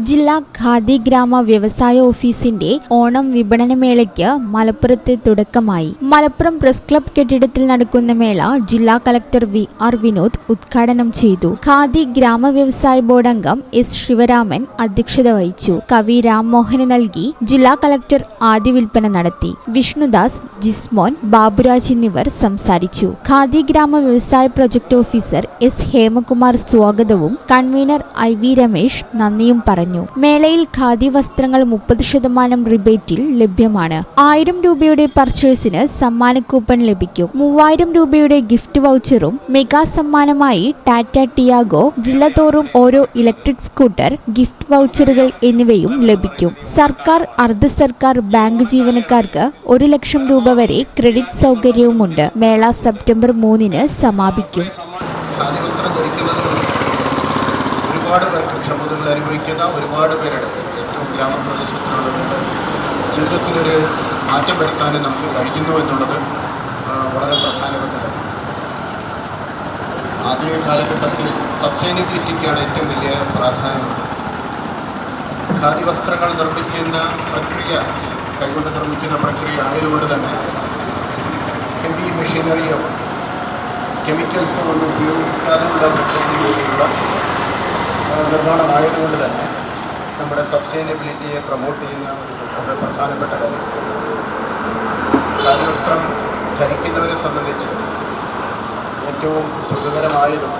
ജില്ലാ ഖാദി ഗ്രാമ വ്യവസായ ഓഫീസിന്റെ ഓണം വിപണന മേളയ്ക്ക് മലപ്പുറത്ത് തുടക്കമായി. മലപ്പുറം പ്രസ് ക്ലബ് കെട്ടിടത്തിൽ നടക്കുന്ന മേള ജില്ലാ കളക്ടർ വി ആർ വിനോദ് ഉദ്ഘാടനം ചെയ്തു. ഖാദി ഗ്രാമ വ്യവസായ ബോർഡ് അംഗം എസ് ശിവരാമൻ അധ്യക്ഷത വഹിച്ചു. കവി രാംമോഹന് നൽകി. ജില്ലാ കളക്ടർ ആദ്യ വിൽപ്പന നടത്തി. വിഷ്ണുദാസ് ജിസ്മോൻ ബാബുരാജ് എന്നിവർ സംസാരിച്ചു. ഖാദി ഗ്രാമ വ്യവസായ പ്രൊജക്ട് ഓഫീസർ എസ് ഹേമകുമാർ സ്വാഗതവും കൺവീനർ ഐ വി രമേശ് നന്ദിയും പറഞ്ഞു. മേളയിൽ ഖാദി വസ്ത്രങ്ങൾ മുപ്പത് ശതമാനം റിബേറ്റിൽ ലഭ്യമാണ്. ആയിരം രൂപയുടെ പർച്ചേസിന് സമ്മാന കൂപ്പൺ ലഭിക്കും. മൂവായിരം രൂപയുടെ ഗിഫ്റ്റ് വൗച്ചറും മെഗാ സമ്മാനമായി ടാറ്റ ടിയാഗോ ജില്ലതോറും ഓരോ ഇലക്ട്രിക് സ്കൂട്ടർ ഗിഫ്റ്റ് വൗച്ചറുകൾ എന്നിവയും ലഭിക്കും. സർക്കാർ അർദ്ധ സർക്കാർ ബാങ്ക് ജീവനക്കാർക്ക് ഒരു ലക്ഷം രൂപ വരെ ക്രെഡിറ്റ് സൗകര്യവുമുണ്ട്. മേള സെപ്റ്റംബർ മൂന്നിന് സമാപിക്കും. ഒരുപാട് പേർക്ക് ക്ഷമതകൾ അനുഭവിക്കുന്ന ഒരുപാട് പേരുടെ ഏറ്റവും ഗ്രാമപ്രദേശത്തിലുള്ളവരുടെ ജീവിതത്തിലൊരു മാറ്റം വരുത്താനും നമുക്ക് കഴിയുന്നു എന്നുള്ളത് വളരെ പ്രധാനപ്പെട്ടത്. ആധുനിക കാലഘട്ടത്തിൽ സസ്റ്റൈനബിലിറ്റിക്കാണ് ഏറ്റവും വലിയ പ്രാധാന്യം. ഖാദി വസ്ത്രങ്ങൾ നിർമ്മിക്കുന്ന പ്രക്രിയ കൈകൊണ്ട് നിർമ്മിക്കുന്ന പ്രക്രിയ ആയതുകൊണ്ട് തന്നെ ഹെവി മെഷീനറിയോ കെമിക്കൽസോ ഒന്നും മെഷീനിലുള്ള നിർമ്മാണമായതുകൊണ്ട് തന്നെ നമ്മുടെ സസ്റ്റൈനബിലിറ്റിയെ പ്രൊമോട്ട് ചെയ്യുന്ന ഒരു പ്രധാനപ്പെട്ട കാര്യം. ഖാദിവസ്ത്രം ധരിക്കുന്നവരെ സംബന്ധിച്ച് ഏറ്റവും സുഖകരമായതും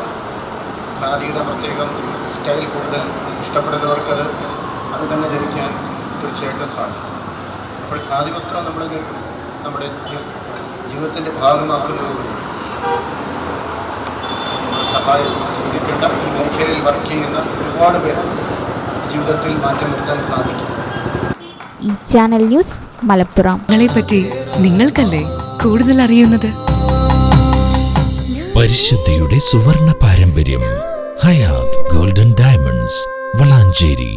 ഖാദിയുടെ പ്രത്യേകം സ്റ്റൈൽ കൂടുതൽ ഇഷ്ടപ്പെടുന്നവർക്കത് അത് തന്നെ ധരിക്കാൻ തീർച്ചയായിട്ടും സാധിക്കും. അപ്പോൾ ഖാദി വസ്ത്രം നമ്മൾ നമ്മുടെ ജീവിതത്തിന്റെ ഭാഗമാക്കുന്നതോടുകൂടി സഹായം ചോദിക്കേണ്ട ഈ മേഖലയിൽ വർക്ക് ചെയ്യുന്ന ഒരുപാട് പേർ ജീവിതത്തിൽ മാറ്റം വരുത്താൻ സാധിക്കും. ഈ ചാനൽ ന്യൂസ് മലപ്പുറം. പറ്റി നിങ്ങൾക്കല്ലേ കൂടുതൽ അറിയുന്നത്? പരിശുദ്ധിയുടെ സുവർണ പാരമ്പര്യം ഹയാത് ഗോൾഡൻ ഡയമണ്ട്സ് വളാഞ്ചേരി.